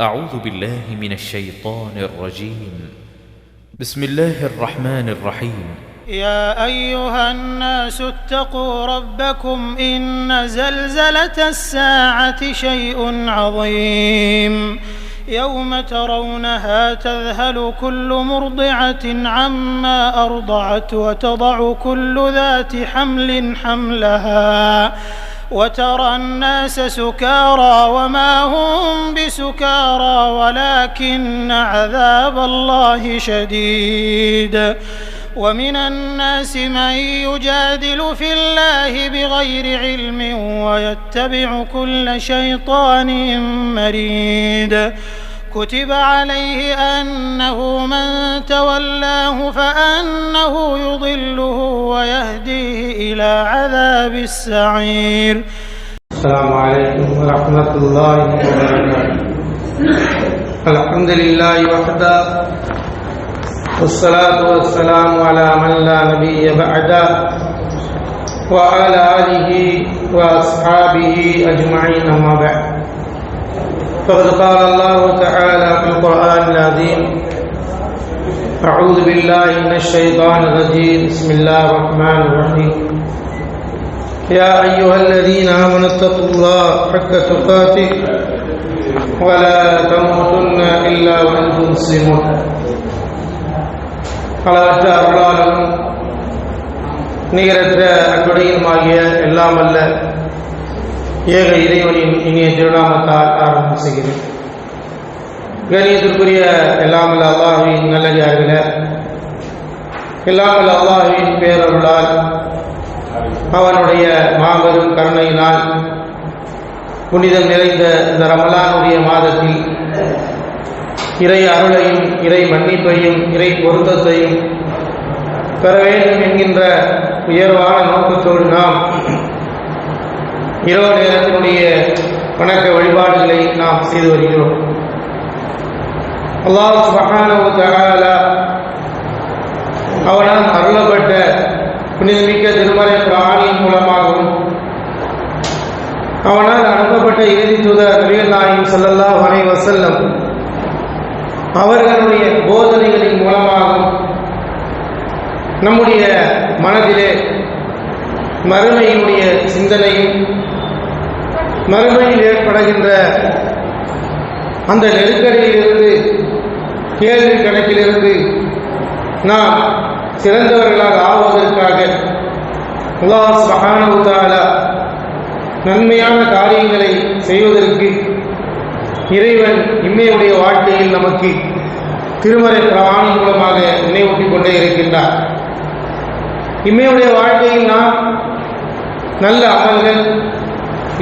أعوذ بالله من الشيطان الرجيم. بسم الله الرحمن الرحيم. يا أيها الناس اتقوا ربكم إن زلزلة الساعة شيء عظيم. يوم ترونها تذهل كل مرضعة عما أرضعت وتضع كل ذات حمل حملها. وترى الناس سكارى وما هم بسكارى ولكن عذاب الله شديد. ومن الناس من يجادل في الله بغير علم ويتبع كل شيطان مريد. كتب عليه أنه من تولاه فأنه يضله ويهديه إلى عذاب السعير. السلام عليكم ورحمة الله وبركاته. الحمد لله وحده والصلاة والسلام على من لا نبي بعده وعلى آله وأصحابه أجمعين أما بعد. فقد قال الله تعالى في القرآن العظيم أعوذ بالله من الشيطان الرجيم بسم الله الرحمن الرحيم يا أيها الذين آمنوا اتقوا الله حق تقاته ولا تموتن إلا وأنتم مسلمون அளவற்ற அருளாளரும் நிகரற்ற அன்புடையுமாகிய எல்லாம் அல்ல ஏக இறைவனின் இனிய திருநாமத்தால் ஆரம்பம் செய்கிறேன் கணியத்திற்குரிய எல்லாம் அல்ல அல்லாஹுவின் நல்லடியார்கள எல்லாம் அல்லாஹுவின் பேரருளால் அவனுடைய மாபெரும் கருணையினால் புனிதம் நிறைந்த இந்த ரமலானுடைய மாதத்தில் இறை அருளையும் இறை மன்னிப்பையும் இறை பொருத்தத்தையும் பெற வேண்டும் என்கின்ற உயர்வான நோக்கத்தோடு நாம் இரவு நேரத்தினுடைய வணக்க வழிபாடுகளை நாம் செய்து வருகிறோம். அல்லாஹ் சுபஹானஹு தகாலா அவனால் அருளப்பட்ட புனிதமிக்க திருமறை பிராணியின் மூலமாகவும் அவனால் அனுப்பப்பட்ட இறுதி தூதர் நபிகள் நாயகம் செல்லல்லா வனை வசல்லம் அவர்களுடைய போதனைகளின் மூலமாகவும் நம்முடைய மனதிலே மறுமையினுடைய சிந்தனையும் மறுமையில் ஏற்படுகின்ற அந்த நெருக்கடியிலிருந்து கேள்வி கணக்கிலிருந்து நாம் சிறந்தவர்களாக ஆவதற்காக அல்லாஹ் மகானவுதாலா நன்மையான காரியங்களை செய்வதற்கு இறைவன் இம்மையுடைய வாழ்க்கையில் நமக்கு திருமறை பிரமாணம் மூலமாக நினைவூட்டிக் கொண்டே இருக்கின்றார். இம்மையுடைய வாழ்க்கையில் நாம் நல்ல அமல்கள்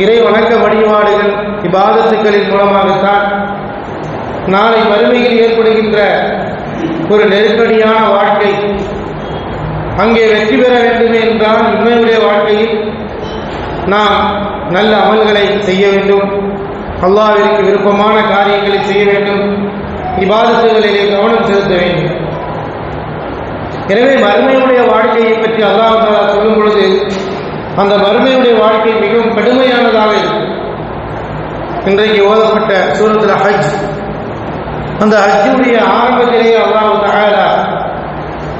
இறை வணக்க வழிபாடுகள் இபாதத்துக்களின் மூலமாகத்தான் நாளை மறுமையில் ஏற்படுகின்ற ஒரு நெருக்கடியான வாழ்க்கை அங்கே வெற்றி பெற வேண்டும் என்றால் இம்மையுடைய வாழ்க்கையில் நாம் நல்ல அமல்களை செய்ய வேண்டும். அல்லாவிற்கு விருப்பமான காரியங்களை செய்ய வேண்டும். இபாதத்துகளிலே கவனம் செலுத்த வேண்டும். எனவே மறுமையுடைய வாழ்க்கையை பற்றி அல்லாஹ் சொல்லும் பொழுது அந்த வறுமையுடைய வாழ்க்கை மிகவும் கடுமையானதாக இருக்கும். இன்றைக்கு ஓதப்பட்ட சூரத்தில் ஹஜ். அந்த ஹஜ்ஜுடைய ஆரம்பத்திலேயே அல்லாஹ் தகாரா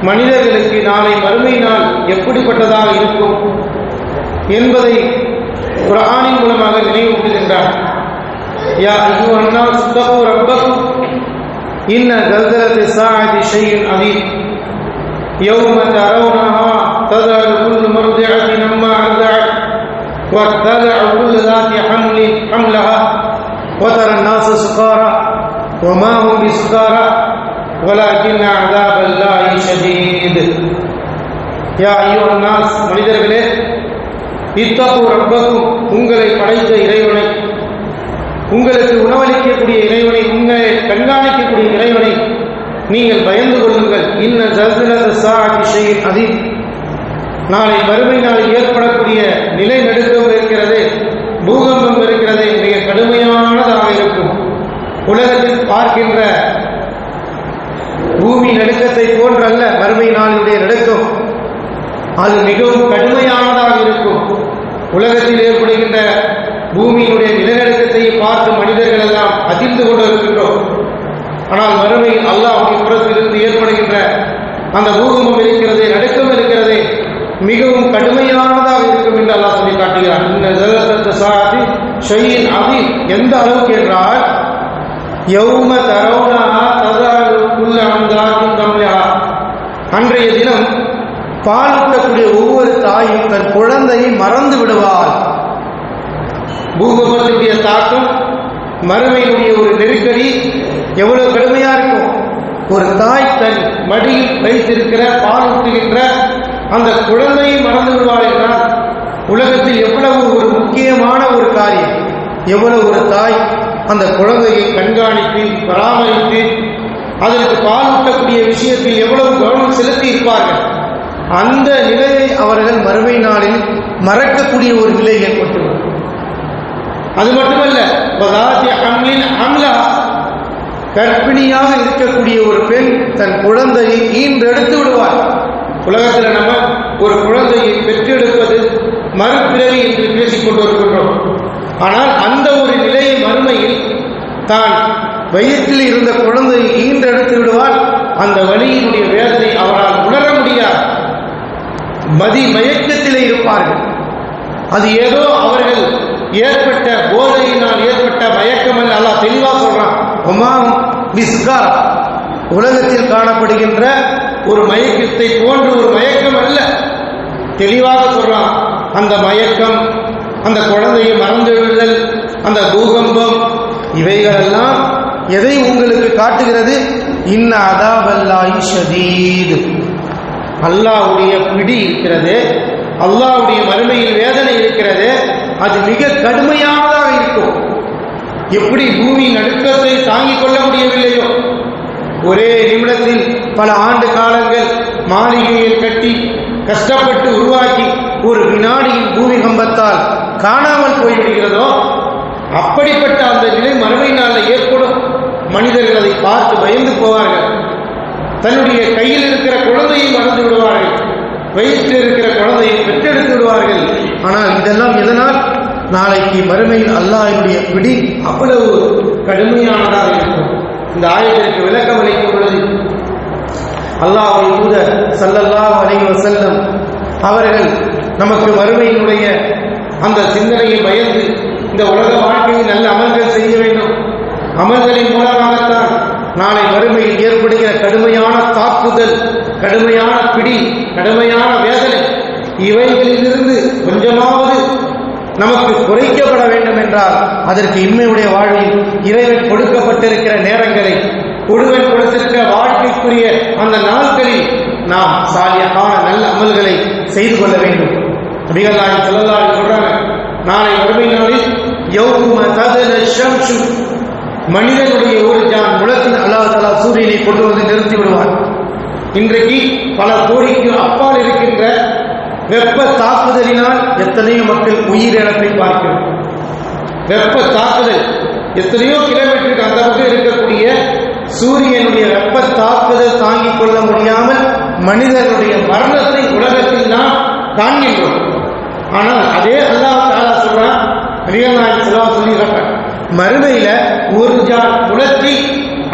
மனிதர்களுக்கு நாளை வறுமையினால் எப்படிப்பட்டதாக இருக்கும் என்பதை குரானின் மூலமாக நினைவூட்டுகின்றார். யா ஐயோன்னா சுத்தகோ ரப்பகும். இன்ன கல்தலத்தை சாதி செய்யும் அதீம் யௌம தரவுனஹா ترونها تذهل كل مرضعة عما أرضعت وتضع كل ذات حمل حملها وترى الناس سكارى وما هم بسكارى ولكن عذاب الله شديد يا أيها الناس மனிதர்களே இத்தகு ரப்பக்கும் உங்களை படைத்த இறைவனை உங்களுக்கு உணவளிக்கக்கூடிய இறைவனை உங்களை கண்காணிக்கக்கூடிய இறைவனை நீங்கள் பயந்து கொள்ளுங்கள் இன்ன ஜல்திலத சாஹி ஷைஇன் அதீம் நாளை வறுமை நாளில் ஏற்படக்கூடிய நிலைநடுக்கம் இருக்கிறது பூகம்பம் இருக்கிறது மிக கடுமையானதாக இருக்கும் உலகத்தில் பார்க்கின்ற பூமி நடுக்கத்தை போன்றல்ல மறுமை நாளினுடைய நடுக்கம் அது மிகவும் கடுமையானதாக இருக்கும் உலகத்தில் ஏற்படுகின்ற பூமியினுடைய நிலநடுக்கத்தை பார்த்து மனிதர்கள் எல்லாம் அதிர்ந்து கொண்டு கொண்டிருக்கின்றோம் ஆனால் மறுமையில் அல்லாஹ்வுடைய புறத்திலிருந்து ஏற்படுகின்ற அந்த பூகம்பம் இருக்கிறதே நடுக்கம் இருக்கிறதே மிகவும் கடுமையானதாக இருக்கும் என்று அல்லாஹ் சொல்லி காட்டுகிறார் இந்த ஜலசத்த சாதி ஷையின் அதி எந்த அளவுக்கு என்றால் யௌம தரவுனா ததாரு குல்ல அந்தாக்கும் தமிழா அன்றைய தினம் பாலூட்டக்கூடிய ஒவ்வொரு தாயும் தன் குழந்தையை மறந்து விடுவாள். பூகம்பத்தினுடைய தாக்கம் மறுமையினுடைய ஒரு நெருக்கடி எவ்வளவு கடுமையா இருக்கும் ஒரு தாய் தன் மடியில் வைத்திருக்கிற பாலூட்டுகின்ற அந்த குழந்தையை மறந்து விடுவாள் என்றால் உலகத்தில் எவ்வளவு ஒரு முக்கியமான ஒரு காரியம் எவ்வளவு ஒரு தாய் அந்த குழந்தையை கண்காணித்து பராமரித்து அதற்கு பாலூட்டக்கூடிய விஷயத்தில் எவ்வளவு கவனம் செலுத்தி இருப்பார்கள் அந்த நிலையை அவர்கள் மறுமை நாளில் மறக்கக்கூடிய ஒரு நிலை ஏற்பட்டுள்ளது. அது மட்டுமல்ல வதாத்தி அம்லா கர்ப்பிணியாக இருக்கக்கூடிய ஒரு பெண் தன் குழந்தையை ஈன்றெடுத்து விடுவார். உலகத்தில் நம்ம ஒரு குழந்தையை பெற்றெடுப்பது மறுபிறவி என்று பேசிக்கொண்டு வருகின்றோம் ஆனால் அந்த ஒரு நிலையை மறுமையில் தான் வயிற்றில் இருந்த குழந்தையை ஈன்றெடுத்து விடுவார் அந்த வழியினுடைய வேதனை அவரால் உணர முடியாது. மதி மயக்கத்திலே இருப்பார்கள். அது ஏதோ அவர்கள் ஏற்பட்ட போதையினால் ஏற்பட்ட மயக்கம் அல்ல தெளிவாக சொல்றான். ஒமாம் மிஸ்கார் உலகத்தில் காணப்படுகின்ற ஒரு மயக்கத்தை போன்ற ஒரு மயக்கம் அல்ல. தெளிவாக சொல்றான். அந்த மயக்கம் அந்த குழந்தையை மறந்து விடுதல் அந்த பூகம்பம் இவைகளெல்லாம் எதை உங்களுக்கு காட்டுகிறது? இன்ன அதாவல்லாஹி ஷதீது. அல்லாவுடைய பிடி இருக்கிறது அல்லாவுடைய மறுமையில் வேதனை இருக்கிறது அது மிக கடுமையானதாக இருக்கும். எப்படி பூமி நடுக்கத்தை தாங்கிக் கொள்ள முடியவில்லையோ? ஒரே நிமிடத்தில் பல ஆண்டு காலங்கள் மாளிகையில் கட்டி கஷ்டப்பட்டு உருவாக்கி ஒரு வினாடியின் பூமிகம்பத்தால் காணாமல் போய்விடுகிறதோ அப்படிப்பட்ட அந்த நிலை மறுமை நாளில் ஏற்படும். மனிதர்கள் அதை பார்த்து பயந்து போவார்கள். தன்னுடைய கையில் இருக்கிற குழந்தையை மறந்து விடுவார்கள். வயிற்றில் இருக்கிற குழந்தையை பெற்றெடுத்து விடுவார்கள். ஆனால் இதெல்லாம் எதனால்? நாளைக்கு மறுமையில் அல்லாஹினுடைய பிடி அவ்வளவு கடுமையானதாக இருக்கும். இந்த ஆயத்திற்கு விளக்கம் அளிக்கும் பொழுது அல்லாஹை தூதர் சல்லல்லாஹ் அலைவ வஸல்லம் அவர்கள் நமக்கு வறுமையினுடைய அந்த சிந்தனையை பயந்து இந்த உலக வாழ்க்கையில் நல்ல அமல்கள் செய்ய வேண்டும். அமல்களின் மூலமாகத்தான் நாளை வறுமையில் ஏற்படுகிற கடுமையான தாக்குதல் கடுமையான பிடி கடுமையான வேதனை இவைகளிலிருந்து கொஞ்சமாவது நமக்கு குறைக்கப்பட வேண்டும் என்றால் அதற்கு இன்மையுடைய வாழ்வில் இறைவன் கொடுக்கப்பட்டிருக்கிற நேரங்களை ஒருவன் கொடுத்திருக்கிற வாழ்க்கைக்குரிய அந்த நாட்களில் நாம் சாலியமான நல்ல அமல்களை செய்து கொள்ள வேண்டும். நபிகள்நாயகம் ஸல்லல்லாஹு அலைஹி சொல்றாங்க நாளை வறுமை நாளில் யௌம ததல ஷம்சு. மனிதனுடைய ஒரு ஜான் முழத்தின் அல்லாஹ் தலா சூரியனை கொண்டு வந்து நிறுத்தி விடுவார் இன்றைக்கு பல கோடிக்கு அப்பால் இருக்கின்ற வெப்ப தாக்குதலினால் எத்தனையோ மக்கள் உயிரிழப்பை பார்க்கிறோம். வெப்ப தாக்குதல் எத்தனையோ கிலோமீட்டருக்கு அந்த பக்கம் இருக்கக்கூடிய சூரியனுடைய வெப்ப தாக்குதல் தாங்கிக் கொள்ள முடியாமல் மனிதனுடைய மரணத்தை உலகத்தில் நாம் காண்கின்றோம். ஆனால் அதே அல்லாஹ் தாலா சொல்றான் நபிகள்நாயகம் செல்வா சொல்லி காட்டான் மறுமையில ஒரு ஜான்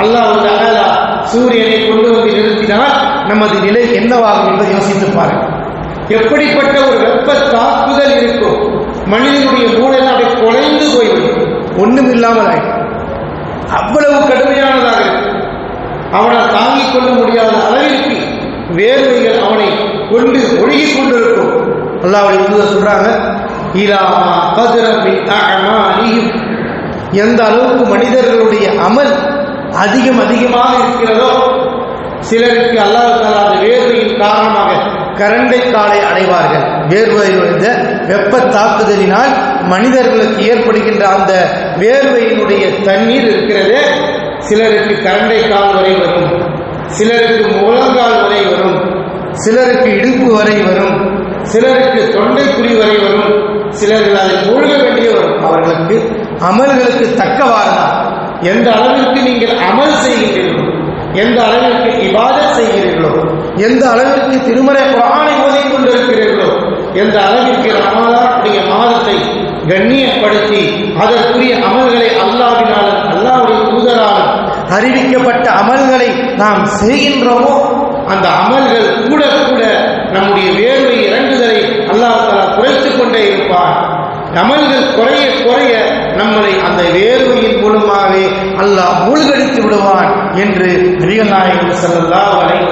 அல்லாஹ் தாலா சூரியனை கொண்டு வந்து நிறுத்தினால் நமது நிலை என்னவாகும் என்பதை யோசித்து பாருங்கள். எப்படிப்பட்ட ஒரு வெப்ப தாக்குதல் இருக்கும்? மனிதனுடைய மூளையில் அப்படியே குலைந்து போய்விடும். ஒன்றும் இல்லாமல் ஆகிடும் அவ்வளவு கடுமையானதாக இருக்கும். அவனால் தாங்கிக் கொள்ள முடியாத அளவிற்கு வேர்வைகள் அவனை கொண்டு ஒழுகி கொண்டிருக்கும். அல்லாவுடைய தூதர் சொல்றாங்க இலாமா கதிரபி அமாலியும் எந்த அளவுக்கு மனிதர்களுடைய அமல் அதிகம் அதிகமாக இருக்கிறதோ சிலருக்கு அல்லாத வேர்வையின் காரணமாக கரண்டை காலை அடைவார்கள். வேர்வையினுடைய வெப்ப தாக்குதலினால் மனிதர்களுக்கு ஏற்படுகின்ற அந்த வேர்வையினுடைய தண்ணீர் இருக்கிறதே சிலருக்கு கரண்டை கால் வரை வரும். சிலருக்கு முழங்கால் வரை வரும். சிலருக்கு இடுப்பு வரை வரும். சிலருக்கு தொண்டைக்குழி வரை வரும். சிலர்கள் அதை மூழ்க வேண்டிய வரும். அவர்களுக்கு அமல்களுக்கு தக்கவாறுதான் எந்த அளவிற்கு நீங்கள் அமல் செய்கிறீர்களோ எந்த அளவிற்கு இவாத செய்கிறீர்களோ எந்த அளவிற்கு திருமறை குரானை ஓதிக் கொண்டிருக்கிறீர்களோ எந்த அளவிற்கு ரமலானுடைய மாதத்தை கண்ணியப்படுத்தி அதற்குரிய அமல்களை அல்லாவினாலும் அல்லாவுடைய தூதர் தூதரால் அறிவிக்கப்பட்ட அமல்களை நாம் செய்கின்றோமோ? அந்த அமல்கள் கூட கூட நம்முடைய வேர்வை இறங்குதலை அல்லாஹ் குறைத்து கொண்டே இருப்பான். அமல்கள் குறைய குறைய நம்மளை அந்த வேர்வையின் மூலமாகவே அல்லாஹ் மூழ்கடித்து விடுவான் என்று நபிகள் செல்லல்லா ஸல்லல்லாஹு அலைஹி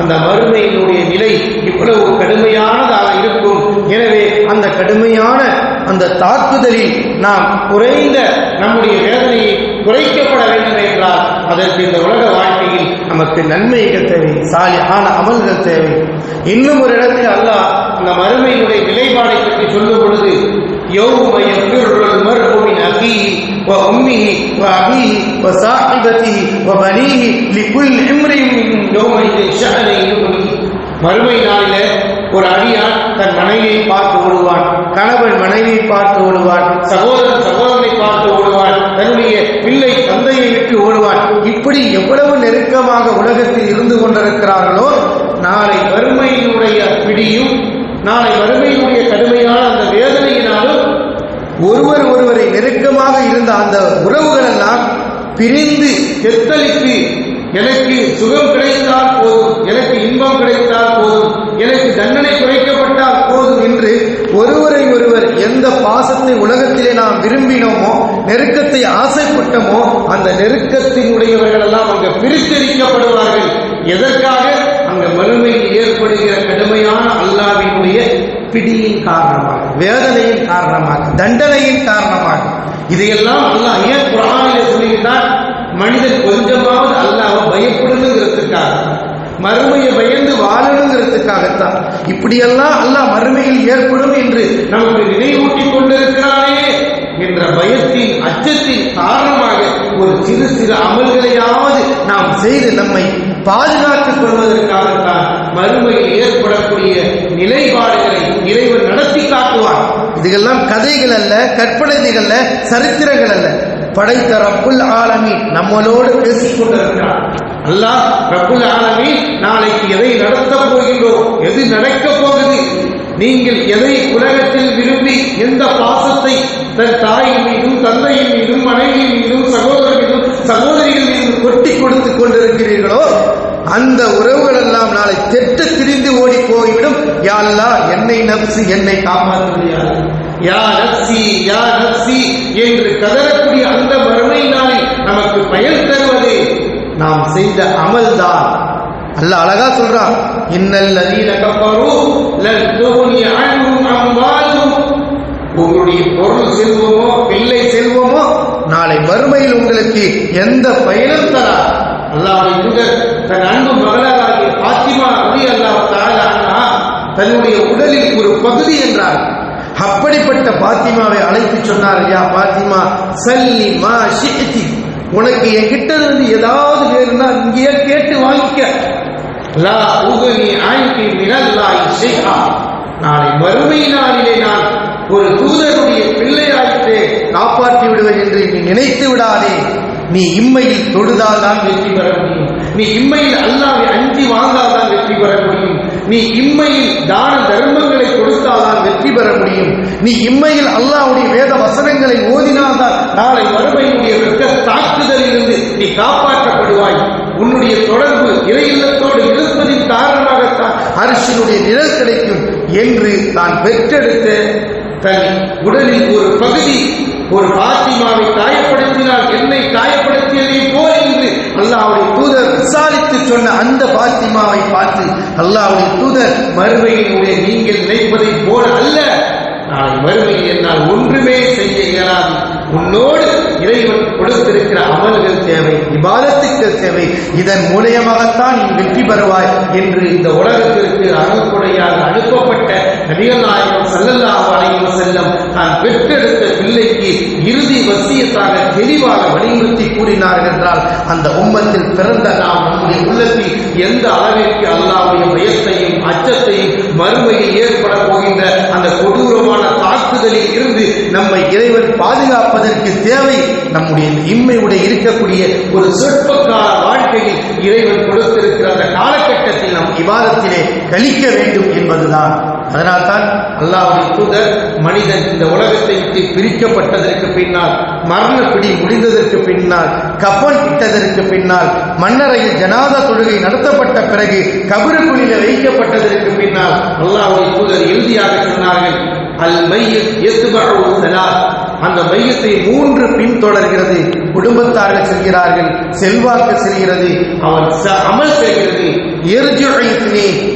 அந்த மறுமையினுடைய நிலை இவ்வளவு கடுமையானதாக இருக்கும். எனவே அந்த கடுமையான அந்த தாக்குதலில் நாம் குறைந்த நம்முடைய வேதனையை குறைக்கப்பட வேண்டும் என்றால் அதற்கு இந்த உலக வாழ்க்கையில் நமக்கு நன்மைகள் தேவை சாலியான அமல்கள் தேவை. இன்னும் ஒரு இடத்தில் அல்லாஹ் அந்த மறுமையினுடைய நிலைப்பாடை பற்றி சொல்லும் பொழுது மறுமை நாளில் ஒரு அடியான் தன் மனைவியை பார்த்து ஓடுவான். கணவன் மனைவியை பார்த்து ஓடுவான். சகோதரன் சகோதரனை பார்த்து ஓடுவான். தன்னுடைய பிள்ளை தந்தையை விட்டு ஓடுவான். இப்படி எவ்வளவு நெருக்கமாக உலகத்தில் இருந்து கொண்டிருக்கிறார்களோ நாளை வறுமையினுடைய பிடியும் நாளை வறுமையினுடைய கடுமையான அந்த வேதனையினாலும் ஒருவர் ஒருவரை நெருக்கமாக இருந்த அந்த உறவுகள் எல்லாம் பிரிந்து செத்தளித்து எனக்கு சுகம் கிடைத்தால் போதும் எனக்கு இன்பம் கிடைத்தால் எனக்கு தண்டனை குறைக்கப்பட்டால் போதும் என்று ஒருவரை ஒருவர் எந்த பாசத்தை உலகத்திலே நாம் விரும்பினோமோ நெருக்கத்தை ஆசைப்பட்டோமோ அந்த நெருக்கத்தினுடையவர்கள் எல்லாம் அங்கு பிரித்தெடுக்கப்படுவார்கள் எதற்காக? அங்க மறுமையில் ஏற்படுகிற கடுமையான அல்லாவினுடைய பிடியின் காரணமாக வேதனையின் காரணமாக தண்டனையின் காரணமாக. இதையெல்லாம் அல்லாஹ் ஏன் குரானிலே சொல்லுகிறார் மனிதன் கொஞ்சமாவது அல்லாஹ் பயப்படணுங்கிறதுக்காக மறுமையை பயந்து வாழணுங்கிறதுக்காகத்தான். இப்படியெல்லாம் அல்லாஹ் மறுமையில் ஏற்படும் என்று நமக்கு நினைவூட்டி கொண்டிருக்கிறானே என்ற பயத்தின் அச்சத்தின் காரணமாக ஒரு சிறு சிறு அமல்களையாவது நாம் செய்து நம்மை பாதுகாத்துக் கொள்வதற்காகத்தான் மறுமையில் ஏற்படக்கூடிய நிலைப்பாடுகளை இறைவன் நடத்தி காட்டுவான். இதுகெல்லாம் கதைகள் அல்ல கற்பனைகள் அல்ல சரித்திரங்கள் அல்ல. படைத்த ரப்புல் ஆலமி நம்மளோடு பேசிக் கொண்டிருக்கிறார் அல்லாஹ் ரப்புல் ஆலமி நாளைக்கு எதை நடத்த போகின்றோம் எது நடக்கப் போகுது நீங்கள் எதை உலகத்தில் விரும்பி எந்த பாசத்தை தன் தாயின் மீதும் தந்தையின் மீதும் மனைவியின் மீதும் சகோதரர் மீதும் சகோதரிகள் மீதும் கொட்டி கொடுத்து கொண்டிருக்கிறீர்களோ அந்த உறவுகள் எல்லாம் நாளை தெட்டு திரிந்து ஓடி போய்விடும். யா என்னை நப்சி என்னை காப்பாற்ற முடியாது யா நப்சி யா நப்சி என்று கதறக்கூடிய அந்த மறுமை நமக்கு பயன் தருவது நாம் செய்த அமல்தான். அல்ல அழகா சொல்றான் இன்னல் லதீன கஃபரு லன் துகுனி அன்ஹும் அம்பாலும் உங்களுடைய பொருள் செல்வமோ பிள்ளை செல்வமோ நாளை வறுமையில் உங்களுக்கு எந்த பயனும் தரா அல்லாஹ்வுடைய முதல் தன் அன்பு மகளாகிய பாத்திமா அப்படி அல்லாஹ் தஆலா தன்னுடைய உடலில் ஒரு பகுதி என்றார் அப்படிப்பட்ட பாத்திமாவை அழைத்து சொன்னார் யா பாத்திமா சல்லி மா ஷிஹ்தி உனக்கு என்கிட்ட இருந்து ஏதாவது வேணும்னா இங்கேயே கேட்டு வாங்கிக்க. லா உகுனி ஆய்கி மினல்லாய் ஷைஆ. நாளை மறுமை நாளிலே நான் ஒரு தூதருடைய பிள்ளையாயிற்றே காப்பாற்றி விடுவேன் என்று நீ நினைத்து விடாதே. நீ இம்மையில் தொழுதால் தான் வெற்றி பெற முடியும். நீ இம்மையில் அல்லாவை அஞ்சி வாங்காதான் வெற்றி பெற முடியும். நீ இம்மையில் தான தர்மங்களை கொடுத்தால்தான் வெற்றி பெற முடியும். நீ இம்மையில் அல்லாவுடைய வேத வசனங்களை ஓதினால்தான் நாளை மறுமையினுடைய வெட்ட தாக்குதலிலிருந்து நீ காப்பாற்றப்படுவாய். உன்னுடைய தொடர்பு இறையில்லத்தோடு இருப்பதின் காரணமாகத்தான் அரசினுடைய நிழல் கிடைக்கும் என்று தான் பெற்றெடுத்த தன் உடலில் ஒரு பகுதி. ஒரு பாத்திமாவை காயப்படுத்தினால் என்னை காயப்படுத்தியதை போல் அல்லாவுடைய தூதர் விசாரித்து சொன்ன அந்த பாத்திமாவை பார்த்து அல்லாவுடைய தூதர் மறுமையினுடைய நீங்கள் நினைப்பதை போல அல்ல. நான் மறுமையில் என்னால் ஒன்றுமே செய்ய இயலாது. உன்னோடு இறைவன் கொடுத்திருக்கிற அமல்கள் தேவை விவாதத்துக்கள் தேவை. இதன் மூலியமாகத்தான் நீ வெற்றி பெறுவாய் என்று இந்த உலகத்திற்கு அருள்கொடையாக அனுப்பப்பட்ட நபிகள் நாயகம் ஸல்லல்லாஹு அலைஹி செல்லம் தான் பெற்றெடுத்த பிள்ளைக்கு இறுதி வசியத்தாக தெளிவாக வலியுறுத்தி கூறினார்கள் என்றால் அந்த உம்மத்தில் பிறந்த நாம் நம்முடைய உள்ளத்தில் எந்த அளவிற்கு அல்லாவுடைய பயத்தையும் அச்சத்தையும் மறுமையில் ஏற்ப தாக்குதலில் இருந்து நம்மை இறைவன் பாதுகாப்பதற்கு தேவை நம்முடைய இம்மையுடைய இருக்கக்கூடிய ஒரு சொற்பக்கால வாழ்க்கையில் இறைவன் கொடுத்திருக்கிற அந்த காலகட்டத்தில் நம் விவாதத்திலே கழிக்க வேண்டும் என்பதுதான். அதனால்தான் அல்லாவுடைய தூதர் மனிதன் இந்த உலகத்தை விட்டு பிரிக்கப்பட்டதற்கு பின்னால் மரண பிடி முடிந்ததற்கு பின்னால் கப்பல் இட்டதற்கு பின்னால் மன்னரையில் ஜனாத தொழுகை நடத்தப்பட்ட பிறகு கபருக்குழியில வைக்கப்பட்டதற்கு பின்னால் அல்லாவுடைய தூதர் அல். அந்த மையத்தை மூன்று பின்தொடர்கிறது. குடும்பத்தார்கள் செல்கிறார்கள் செல்வாக்கு செல்கிறது அவன் ச- அமல் செய்கிறது. எரிஜுழைத்தினே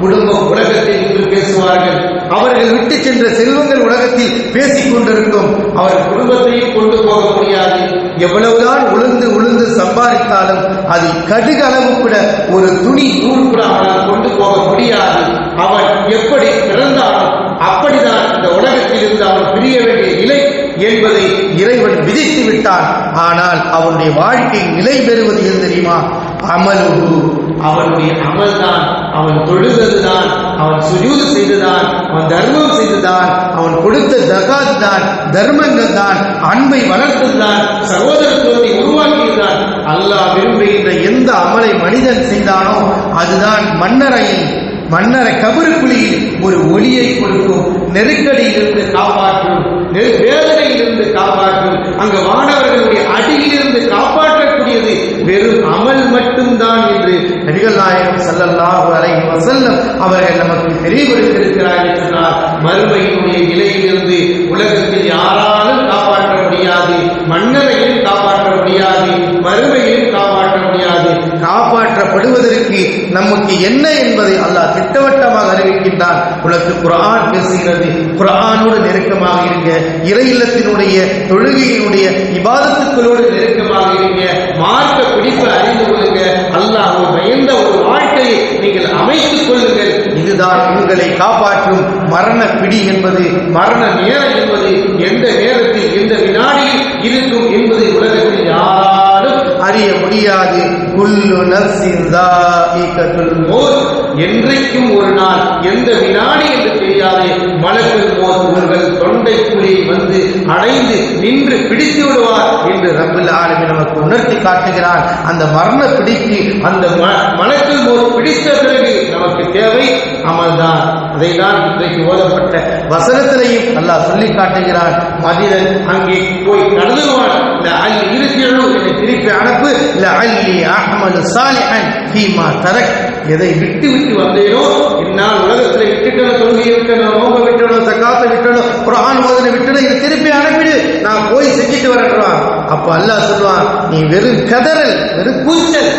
குடும்பம் உலகத்தில் என்று பேசுவார்கள். அவர்கள் விட்டு சென்ற செல்வங்கள் உலகத்தில் பேசிக் கொண்டிருக்கும். அவர் குடும்பத்தையும் கொண்டு போக முடியாது. எவ்வளவுதான் உளுந்து உளுந்து சம்பாதித்தாலும் அது கடுகு அளவு கூட ஒரு துணி நூல் கூட அவனால் கொண்டு போக முடியாது. அவன் எப்படி பிறந்தாலும் அப்படிதான் இந்த உலகத்தில் இருந்து அவன் பிரிய வேண்டிய நிலை என்பதை இறைவன் விதித்து விட்டான். ஆனால் அவனுடைய வாழ்க்கை நிலை பெறுவது எது தெரியுமா? அமலுகு. அவனுடைய அமல் தான் அவன் தொழுததுதான். அவன் சுஜூது செய்ததான். அவன் தர்மம் செய்ததான். அவன் கொடுத்த தகாத் தான் தர்மங்கள் தான் அன்பை வளர்த்ததுதான் சகோதரத்துவத்தை உருவாக்கியதுதான். அல்லாஹ் விரும்புகின்ற எந்த அமலை மனிதன் செய்தானோ அதுதான் மன்னரையின் மன்னரை கபருக்குழியில் ஒரு ஒளியை கொடுக்கும் நெருக்கடியிலிருந்து காப்பாற்றும் நெரு- வேதனையிலிருந்து காப்பாற்றும். அங்கு மாணவர்களுடைய வெறும் அமல் மட்டும்தான் என்று நபிகள் நாயகம் செல்லல்லாஹு அலை வசல்லம் அவர்கள் நமக்கு தெளிவுபடுத்தியிருக்கிறார்கள் என்றால் மறுமையினுடைய நிலையிலிருந்து உலகத்தில் யாராலும் காப்பாற்ற முடியாது மன்னரையும் காப்பாற்ற முடியாது மறுமையும் காப்பாற்ற முடியாது காப்பாற்றப்படுவதற்கு நமக்கு என்ன என்பதை அல்லாஹ் திட்டவட்டமாக அறிவிக்கின்றான். உனக்கு குரான் பேசுகிறது. குரானோடு நெருக்கமாக இருங்க. இறை இல்லத்தினுடைய தொழுகையினுடைய இபாதத்துக்களோடு நெருக்கமாக இருங்க. மார்க்க பிடிப்பை அறிந்து கொள்ளுங்க. அல்லாஹ் பயந்த ஒரு வாழ்க்கையை நீங்கள் அமைத்துக் கொள்ளுங்கள். இதுதான் உங்களை காப்பாற்றும் மரண பிடி என்பது மரண நேரம் என்பது எந்த நேரத்தில் எந்த வினாடியில் இருக்கும் என்பதை உலகத்தில் யாரும் அறிய முடியாது. என்றைக்கும் ஒரு நாள் எந்த வினாடி என்று தெரியாதே மலக்கள் போல் உங்கள் தொண்டைக்குழியை வந்து அடைந்து நின்று பிடித்து விடுவார் என்று ரப்பில் ஆளுமை நமக்கு உணர்த்தி காட்டுகிறார். அந்த மரண பிடிக்கு அந்த மலக்கள் போல் பிடித்த பிறகு நமக்கு தேவை அமல்தான். அதை தான் இன்றைக்கு ஓதப்பட்ட வசனத்திலையும் அல்லாஹ் சொல்லி காட்டுகிறான். மனிதன் அங்கே போய் கடந்துவான் இருக்கிறோம் என்னை திருப்பி அனுப்பு. லஅல்லி அஹ்மது சாலிஹன் ஃபீமா தரக். எதை விட்டு விட்டு வந்தேனோ என்னால் உலகத்தில் விட்டுட்டணும் தொழுகை விட்டணும் நோம்ப விட்டணும் தக்காத்தை விட்டணும் குரான் ஓதனை விட்டணும் இதை திருப்பி அனுப்பிடு. நான் போய் செஞ்சுட்டு வரட்டுவான் அப்ப அல்லாஹ் சொல்லுவான் நீ வெறும் கதறல் வெறும் கூச்சல்.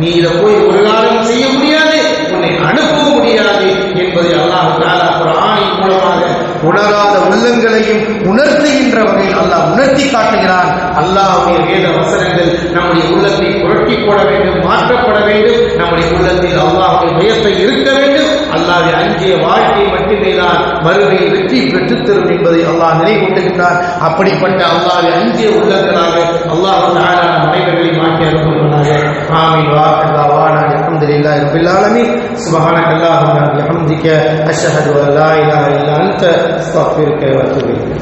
நீ இதை போய் ஒரு காலம் செய்ய முடியாது. உன்னை அனுப்பவும் முடியாது. என்பதை அல்லாஹ் தாலா குரானின் மூலமாக உணராத உள்ளங்களையும் உணர்த்துகின்ற வகையில் அல்லாஹ் உணர்த்தி காட்டுகிறான். அல்லாஹுடைய வேத வசனங்கள் நம்முடைய உள்ளத்தை புரட்டி போட வேண்டும் மாற்றப்பட வேண்டும். நம்முடைய உள்ளத்தில் அல்லாஹுடைய பயத்தை இருக்க வேண்டும். அல்லாஹ்வை அஞ்சிய வாழ்க்கை மட்டுமே தான் மறுமையில் வெற்றி பெற்றுத் தரும் என்பதை அல்லாஹ் நினைவூட்டுகின்றான். அப்படிப்பட்ட அல்லாஹ்வை அஞ்சிய உள்ளங்களாக அல்லாஹ் மனைவர்களை நம் அனைவர்களை மாற்றி அனுப்புவானாக ஆமீன். வாஹிர் நான் الحمد لله رب العالمين سبحانك اللهم وبحمدك اشهد ان لا اله الا انت استغفرك واتوب اليك